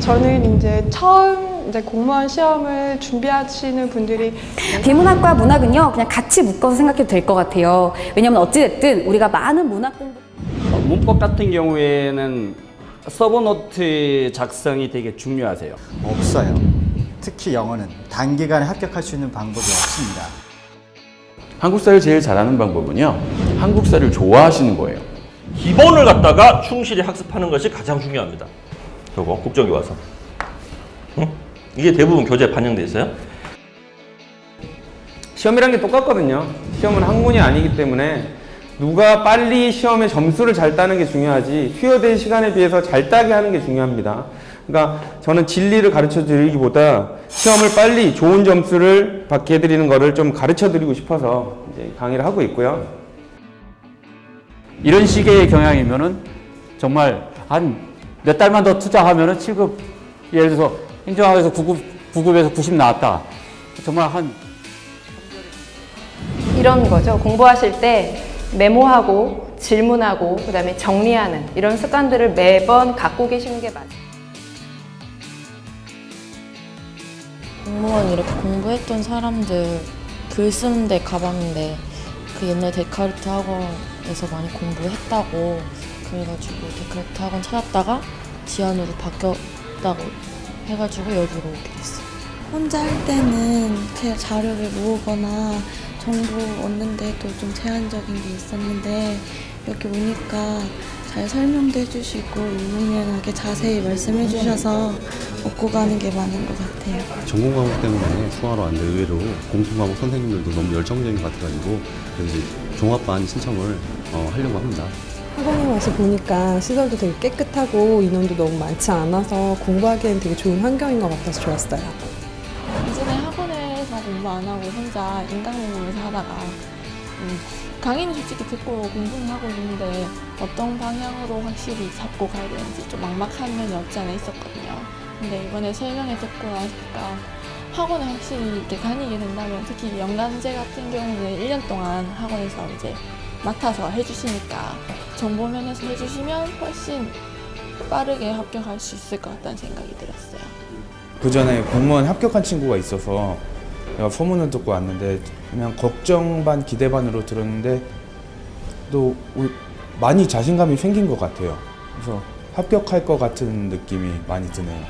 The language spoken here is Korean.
저는 이제 처음 이제 공무원 시험을 준비하시는 분들이 비문학과 문학은요 그냥 같이 묶어서 생각해도 될 것 같아요. 왜냐면 어찌됐든 우리가 많은 문학 공부 어, 문법 같은 경우에는 서브노트 작성이 되게 중요하세요. 없어요. 특히 영어는 단기간에 합격할 수 있는 방법이 없습니다. 한국사를 제일 잘하는 방법은요. 한국사를 좋아하시는 거예요. 기본을 갖다가 충실히 학습하는 것이 가장 중요합니다. 요거 국정기 와서. 응? 이게 대부분 교재에 반영돼 있어요. 시험이란 게 똑같거든요. 시험은 학문이 아니기 때문에 누가 빨리 시험에 점수를 잘 따는 게 중요하지 투여된 시간에 비해서 잘 따게 하는 게 중요합니다. 그러니까 저는 진리를 가르쳐 드리기보다 시험을 빨리 좋은 점수를 받게 해드리는 거를 좀 가르쳐 드리고 싶어서 이제 강의를 하고 있고요. 이런 식의 경향이면은 정말 한 몇 달만 더 투자하면은 7급 예를 들어서 행정학에서 9급 9급에서 90 나왔다. 정말 한 이런 거죠. 공부하실 때 메모하고 질문하고 그다음에 정리하는 이런 습관들을 매번 갖고 계시는 게 맞아요. 공무원 이렇게 공부했던 사람들 글 쓰는데 가봤는데 그 옛날 데카르트 학원에서 많이 공부했다고 그래가지고 데카르트 학원 찾았다가 지안으로 바뀌었다고 해가지고 여기로 오게 됐어요. 혼자 할 때는 제 자료를 모으거나 정보 얻는데도 좀 제한적인 게 있었는데 여기 오니까 잘 설명도 해주시고 유명하게 자세히 말씀해 주셔서 얻고 가는 게 많은 것 같아요. 전공 과목 때문에 수화로 안돼 의외로 공통 과목 선생님들도 너무 열정적인 것 같아가지고 그래서 이제 종합반 신청을 어, 하려고 합니다. 학원에 와서 보니까 시설도 되게 깨끗하고 인원도 너무 많지 않아서 공부하기엔 되게 좋은 환경인 것 같아서 좋았어요. 이전에 학원에서 공부 안 하고 혼자 인강 공부를 하다가 음, 강의는 솔직히 듣고 공부는 하고 있는데 어떤 방향으로 확실히 잡고 가야 되는지 좀 막막한 면이 없지 않아 있었거든요. 근데 이번에 설명회 듣고 나니까 학원에 확실히 이렇게 다니게 된다면 특히 연간제 같은 경우는 1년 동안 학원에서 이제 맡아서 해주시니까 정보 면에서 해주시면 훨씬 빠르게 합격할 수 있을 것 같다는 생각이 들었어요. 그 전에 공무원 합격한 친구가 있어서 내가 소문을 듣고 왔는데 그냥 걱정 반 기대 반으로 들었는데 또 우- 많이 자신감이 생긴 것 같아요. 그래서 합격할 것 같은 느낌이 많이 드네요.